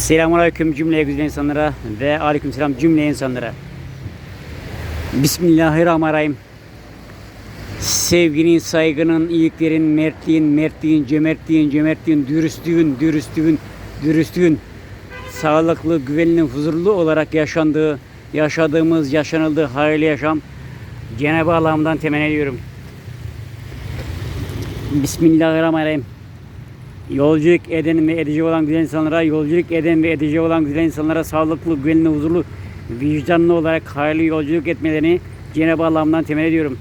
Selamünaleyküm cümleye güzel insanlara ve aleykümselam cümle insanlara. Bismillahirrahmanirrahim. Sevginin, saygının, iyiliklerin, mertliğin, mertliğin, cömertliğin, cömertliğin, dürüstlüğün, dürüstlüğün, dürüstlüğün, sağlıklı, güvenli, huzurlu olarak yaşandığı, yaşadığımız, yaşanıldığı hayırlı yaşam Cenab-ı Allah'ımdan temenni ediyorum. Bismillahirrahmanirrahim. Yolculuk eden ve edici olan güzel insanlara, yolculuk eden ve edici olan güzel insanlara sağlıklı, güvenli, huzurlu, vicdanlı olarak hayırlı yolculuk etmelerini Cenab-ı Allah'ımdan temenni ediyorum.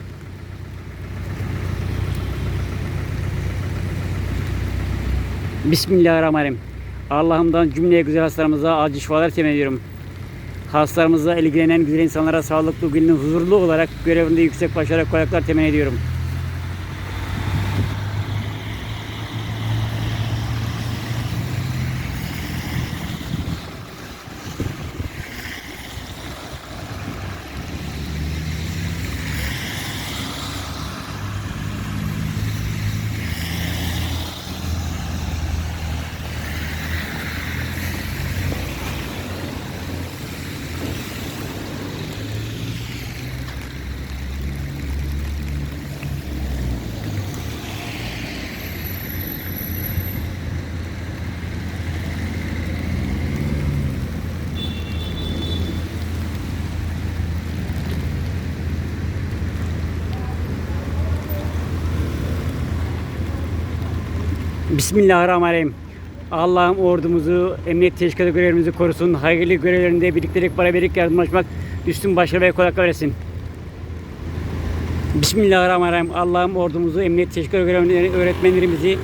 Bismillahirrahmanirrahim. Allah'ımdan cümleye güzel hastalarımıza acil şifalar temenni ediyorum. Hastalarımıza ilgilenen güzel insanlara sağlıklı, güvenli, huzurlu olarak görevinde yüksek başarı kolaylıklar temenni ediyorum. Bismillahirrahmanirrahim. Allah'ım ordumuzu, emniyet teşkilatı görevlerimizi korusun. Hayırlı görevlerinde birliktelik, beraberlik, yardımlaşmak, üstün başarı ve kolaylık versin. Bismillahirrahmanirrahim. Allah'ım ordumuzu, emniyet teşkilatı görevlileri, öğretmenlerimizi,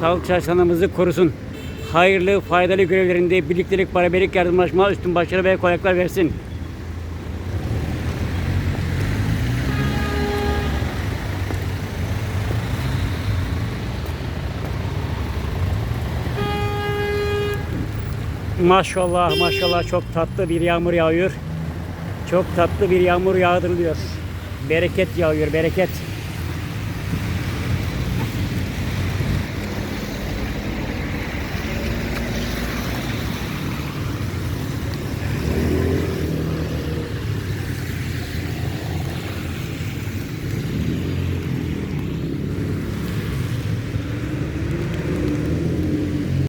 sağlık çalışanlarımızı korusun. Hayırlı, faydalı görevlerinde birliktelik, beraberlik, yardımlaşma, üstün başarı ve kolaylıklar versin. Maşallah maşallah çok tatlı bir yağmur yağıyor. Çok tatlı bir yağmur yağdırılıyor. Bereket yağıyor bereket.